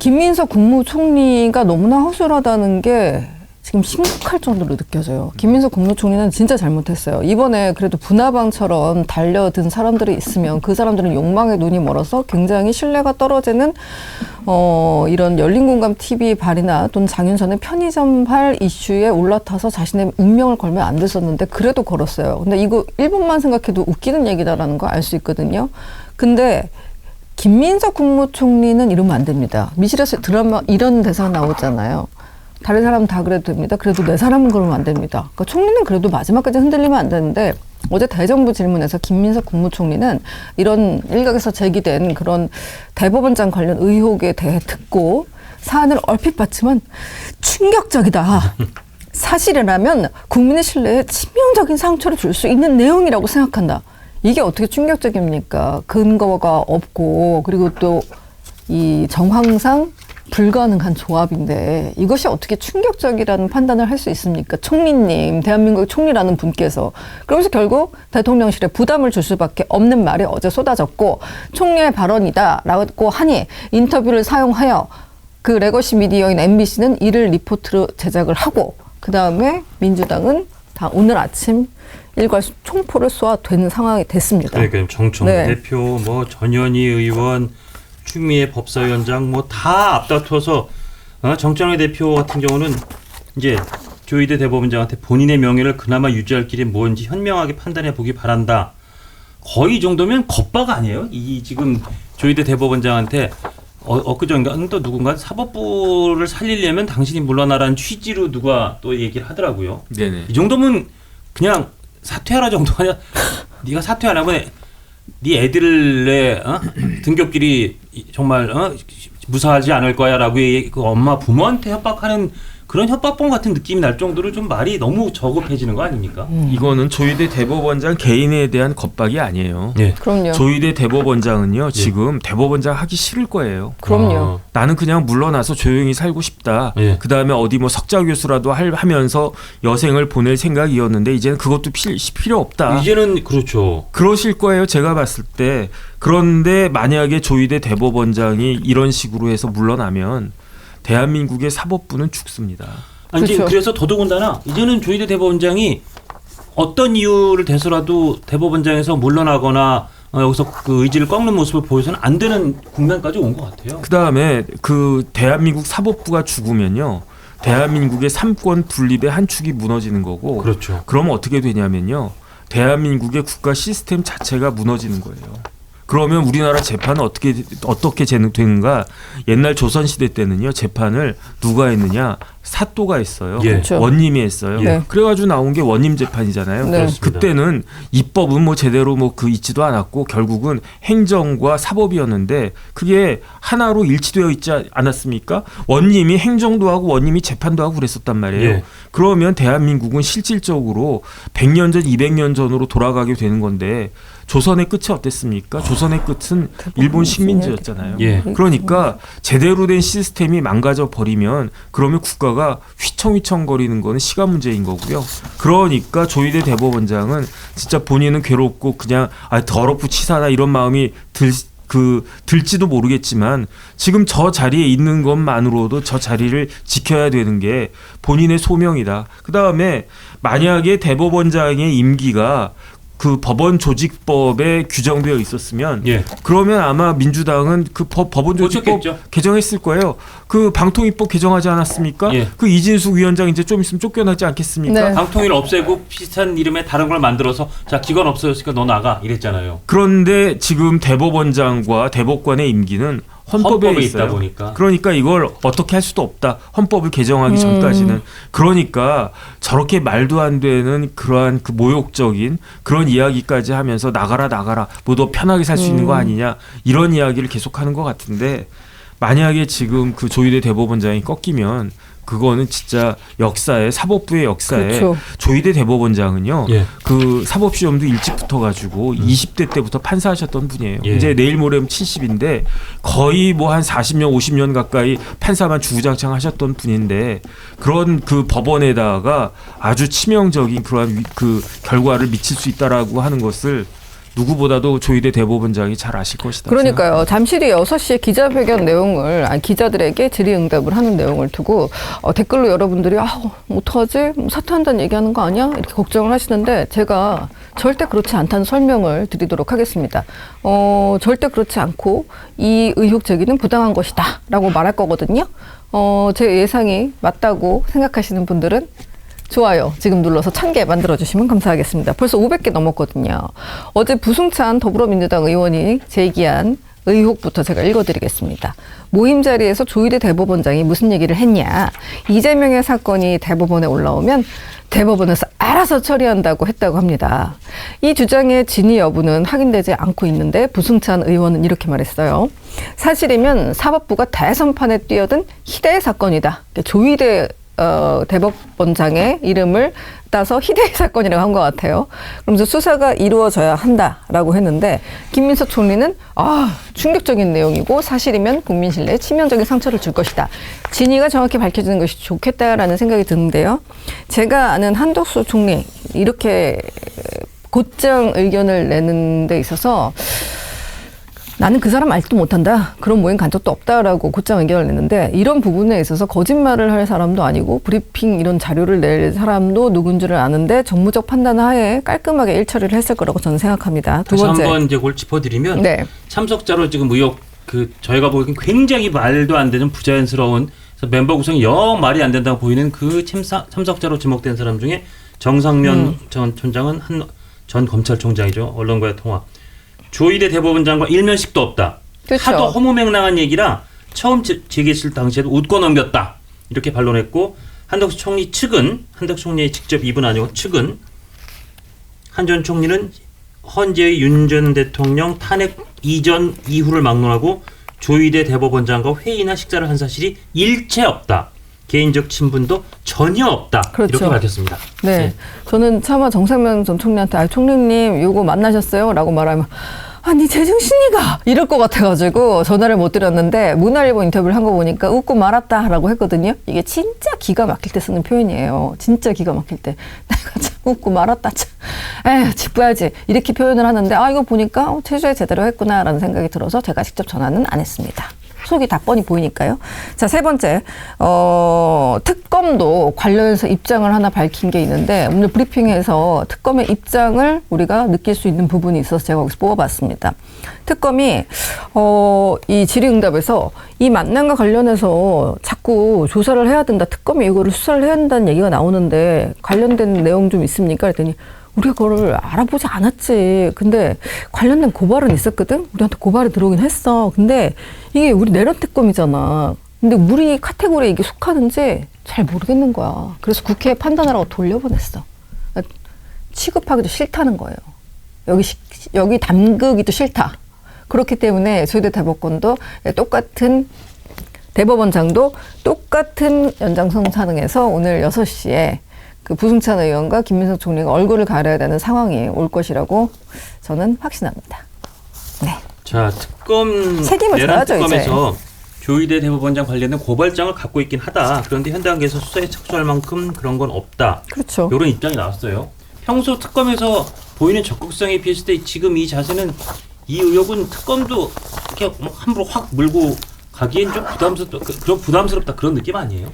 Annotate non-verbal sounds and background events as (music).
김민석 국무총리가 너무나 허술하다는 게 지금 심각할 정도로 느껴져요. 김민석 국무총리는 진짜 잘못했어요. 이번에 그래도 분화방처럼 달려든 사람들이 있으면 그 사람들은 욕망의 눈이 멀어서 굉장히 신뢰가 떨어지는 어 이런 열린공감 TV 발이나 또는 장윤선의 편의점발 이슈에 올라타서 자신의 운명을 걸면 안 됐었는데 그래도 걸었어요. 근데 이거 1분만 생각해도 웃기는 얘기다라는 거 알 수 있거든요. 근데 김민석 국무총리는 이러면 안 됩니다. 미실에서 드라마 이런 대사 나오잖아요. 다른 사람은 다 그래도 됩니다. 그래도 내 사람은 그러면 안 됩니다. 그러니까 총리는 그래도 마지막까지 흔들리면 안 되는데 어제 대정부 질문에서 김민석 국무총리는 이런 일각에서 제기된 그런 대법원장 관련 의혹에 대해 듣고 사안을 얼핏 봤지만 충격적이다. 사실이라면 국민의 신뢰에 치명적인 상처를 줄 수 있는 내용이라고 생각한다. 이게 어떻게 충격적입니까? 근거가 없고 그리고 또 이 정황상 불가능한 조합인데 이것이 어떻게 충격적이라는 판단을 할 수 있습니까? 총리님, 대한민국 총리라는 분께서 그러면서 결국 대통령실에 부담을 줄 수밖에 없는 말이 어제 쏟아졌고 총리의 발언이다라고 하니 인터뷰를 사용하여 그 레거시 미디어인 MBC는 이를 리포트로 제작을 하고 그 다음에 민주당은 다 오늘 아침 일괄 총포를 쏘아대는 상황이 됐습니다. 그러니까 정청 네. 대표, 뭐 전현희 의원, 추미애 법사위원장 뭐 다 앞다퉈서 어, 정청래 대표 같은 경우는 이제 조희대 대법원장한테 본인의 명예를 그나마 유지할 길이 뭔지 현명하게 판단해 보기 바란다. 거의 이 정도면 겁박 아니에요? 이 지금 조희대 대법원장한테 어, 엊그저인가 또 누군가 사법부를 살리려면 당신이 물러나라는 취지로 누가 또 얘기를 하더라고요. 네네. 이 정도면 그냥 사퇴하라 정도가 아니라 네가 사퇴 안 하면 네 애들의 어? 등굣길이 정말 어? 무사하지 않을 거야라고 그 엄마 부모한테 협박하는 그런 협박범 같은 느낌이 날 정도로 좀 말이 너무 저급해지는 거 아닙니까? 이거는 조희대 대법원장 개인에 대한 겁박이 아니에요. 예. 그럼요. 조희대 대법원장은요 지금 대법원장 하기 싫을 거예요. 그럼요. 어, 나는 그냥 물러나서 조용히 살고 싶다. 예. 그 다음에 어디 뭐 석자 교수라도 할, 하면서 여생을 보낼 생각이었는데 이제는 그것도 필, 필요 없다. 이제는 그렇죠. 그러실 거예요. 제가 봤을 때. 그런데 만약에 조희대 대법원장이 이런 식으로 해서 물러나면 대한민국의 사법부는 죽습니다. 아니 그렇죠. 그래서 더더군다나 이제는 조희대 대법원장이 어떤 이유를 대서라도 대법원장에서 물러나거나 어, 여기서 그 의지를 꺾는 모습을 보여서는 안 되는 국면까지 온 것 같아요. 그 다음에 그 대한민국 사법부가 죽으면요. 대한민국의 삼권 분립의 한 축이 무너지는 거고. 그렇죠. 그러면 어떻게 되냐면요. 대한민국의 국가 시스템 자체가 무너지는 거예요. 그러면 우리나라 재판은 어떻게 어떻게 되는가? 옛날 조선 시대 때는요 재판을 누가 했느냐 사또가 했어요. 예. 그렇죠. 원님이 했어요. 네. 그래가지고 나온 게 원님 재판이잖아요. 네. 그때는 입법은 뭐 제대로 뭐 그 있지도 않았고 결국은 행정과 사법이었는데 그게 하나로 일치되어 있지 않았습니까? 원님이 행정도 하고 원님이 재판도 하고 그랬었단 말이에요. 예. 그러면 대한민국은 실질적으로 100년 전, 200년 전으로 돌아가게 되는 건데 조선의 끝이 어땠습니까? 조선의 끝은 일본 식민지였잖아요. 예. 그러니까 제대로 된 시스템이 망가져 버리면 그러면 국가가 휘청휘청 거리는 거는 시간 문제인 거고요. 그러니까 조희대 대법원장은 진짜 본인은 괴롭고 그냥 아 더럽고 치사하다 이런 마음이 들. 그 들지도 모르겠지만 지금 저 자리에 있는 것만으로도 저 자리를 지켜야 되는 게 본인의 소명이다. 그 다음에 만약에 대법원장의 임기가 그 법원 조직법에 규정되어 있었으면 예. 그러면 아마 민주당은 그 법, 법원 조직법 고쳤겠죠. 개정했을 거예요. 그 방통위법 개정하지 않았습니까? 예. 그 이진숙 위원장 이제 좀 있으면 쫓겨나지 않겠습니까? 네. 방통위를 없애고 비슷한 이름의 다른 걸 만들어서 자 기관 없어졌으니까 너 나가 이랬잖아요. 그런데 지금 대법원장과 대법관의 임기는 헌법에, 헌법에. 있다 보니까. 그러니까 이걸 어떻게 할 수도 없다. 헌법을 개정하기 전까지는. 그러니까 저렇게 말도 안 되는 그러한 그 모욕적인 그런 이야기까지 하면서 나가라 나가라 뭐 너 편하게 살수 있는 거 아니냐 이런 이야기를 계속하는 것 같은데 만약에 지금 그 조희대 대법원장이 꺾이면 그거는 진짜 역사에 사법부의 역사에 그렇죠. 조희대 대법원장은요. 예. 그 사법 시험도 일찍 붙어 가지고 20대 때부터 판사하셨던 분이에요. 예. 이제 내일 모레면 70인데 거의 뭐 한 40년, 50년 가까이 판사만 주구장창 하셨던 분인데 그런 그 법원에다가 아주 치명적인 그러한 위- 그 결과를 미칠 수 있다라고 하는 것을 누구보다도 조희대 대법원장이 잘 아실 것이다. 그러니까요. 잠시 뒤 6시에 기자회견 내용을, 아니, 기자들에게 질의응답을 하는 내용을 두고 어, 댓글로 여러분들이, 아, 어떡하지? 뭐 사퇴한다는 얘기하는 거 아니야? 이렇게 걱정을 하시는데 제가 절대 그렇지 않다는 설명을 드리도록 하겠습니다. 어, 절대 그렇지 않고 이 의혹 제기는 부당한 것이다. 라고 말할 거거든요. 어, 제 예상이 맞다고 생각하시는 분들은 좋아요. 지금 눌러서 천 개 만들어주시면 감사하겠습니다. 벌써 500개 넘었거든요. 어제 부승찬 더불어민주당 의원이 제기한 의혹부터 제가 읽어드리겠습니다. 모임 자리에서 조희대 대법원장이 무슨 얘기를 했냐. 이재명의 사건이 대법원에 올라오면 대법원에서 알아서 처리한다고 했다고 합니다. 이 주장의 진위 여부는 확인되지 않고 있는데 부승찬 의원은 이렇게 말했어요. 사실이면 사법부가 대선판에 뛰어든 희대의 사건이다. 조희대 어, 대법원장의 이름을 따서 희대의 (laughs) 사건이라고 한 것 같아요. 그러면서 수사가 이루어져야 한다라고 했는데 김민석 총리는 아 충격적인 내용이고 사실이면 국민 신뢰에 치명적인 상처를 줄 것이다. 진위가 정확히 밝혀지는 것이 좋겠다라는 생각이 드는데요. 제가 아는 한덕수 총리 이렇게 곧장 의견을 내는 데 있어서 나는 그 사람 알지도 못한다. 그런 모임 간 적도 없다라고 곧장 의견을 냈는데 이런 부분에 있어서 거짓말을 할 사람도 아니고 브리핑 이런 자료를 낼 사람도 누군 줄을 아는데 정무적 판단 하에 깔끔하게 일처리를 했을 거라고 저는 생각합니다. 두 번째. 한번 이제 그걸 짚어드리면 네. 참석자로 지금 의혹 그 저희가 보기엔 굉장히 말도 안 되는 부자연스러운 멤버 구성이 영 말이 안 된다고 보이는 그 참사, 참석자로 지목된 사람 중에 정상면 음. 전 총장은 한 전 검찰총장이죠 언론과의 통화 조희대 대법원장과 일면식도 없다 그렇죠. 하도 허무맹랑한 얘기라 처음 제- 제기했을 당시에도 웃고 넘겼다 이렇게 반론했고 한덕수 총리 측은 한덕수 총리의 직접 입은 아니고 측은 한 전 총리는 헌재의 윤 전 대통령 탄핵 이전 이후를 막론하고 조희대 대법원장과 회의나 식사를 한 사실이 일체 없다. 개인적 친분도 전혀 없다. 그렇죠. 이렇게 밝혔습니다. 네. 저는 차마 정상면 전 총리한테 아 총리님 요거 만나셨어요? 라고 말하면 아니 제정신이가 이럴 것 같아가지고 전화를 못 드렸는데 문화일보 인터뷰를 한 거 보니까 웃고 말았다라고 했거든요. 이게 진짜 기가 막힐 때 쓰는 표현이에요. 진짜 기가 막힐 때 (laughs) 내가 참 웃고 말았다. 참. 에휴 짚어야지 이렇게 표현을 하는데 아 이거 보니까 어, 최저에 제대로 했구나라는 생각이 들어서 제가 직접 전화는 안 했습니다. 속이 다 뻔히 보이니까요. 자, 세 번째, 어, 특검도 관련해서 입장을 하나 밝힌 게 있는데, 오늘 브리핑에서 특검의 입장을 우리가 느낄 수 있는 부분이 있어서 제가 거기서 뽑아봤습니다. 특검이, 어, 이 질의응답에서 이 만남과 관련해서 자꾸 조사를 해야 된다. 특검이 이거를 수사를 해야 한다는 얘기가 나오는데, 관련된 내용 좀 있습니까? 그랬더니, 우리가 그거를 알아보지 않았지. 근데 관련된 고발은 있었거든? 우리한테 고발이 들어오긴 했어. 근데 이게 우리 내란 특검이잖아. 근데 우리 카테고리에 이게 속하는지 잘 모르겠는 거야. 그래서 국회에 판단하라고 돌려보냈어. 취급하기도 싫다는 거예요. 여기, 시- 여기 담그기도 싫다. 그렇기 때문에 저희들 대법관도 똑같은 대법원장도 똑같은 연장선 차능에서 오늘 6시에 그 부승찬 의원과 김민석 총리가 얼굴을 가려야 되는 상황이 올 것이라고 저는 확신합니다. 네. 자, 특검 책임을 져야죠, 특검에서 조희대 대법원장 관련된 고발장을 갖고 있긴 하다. 그런데 현 단계에서 수사에 착수할 만큼 그런 건 없다. 그렇죠. 이런 입장이 나왔어요. 평소 특검에서 보이는 적극성에 비했을 때 지금 이 자세는 이 의혹은 특검도 이렇게 뭐 함부로 확 물고 가기엔 좀 부담스럽다. 그- 그런 부담스럽다 그런 느낌 아니에요?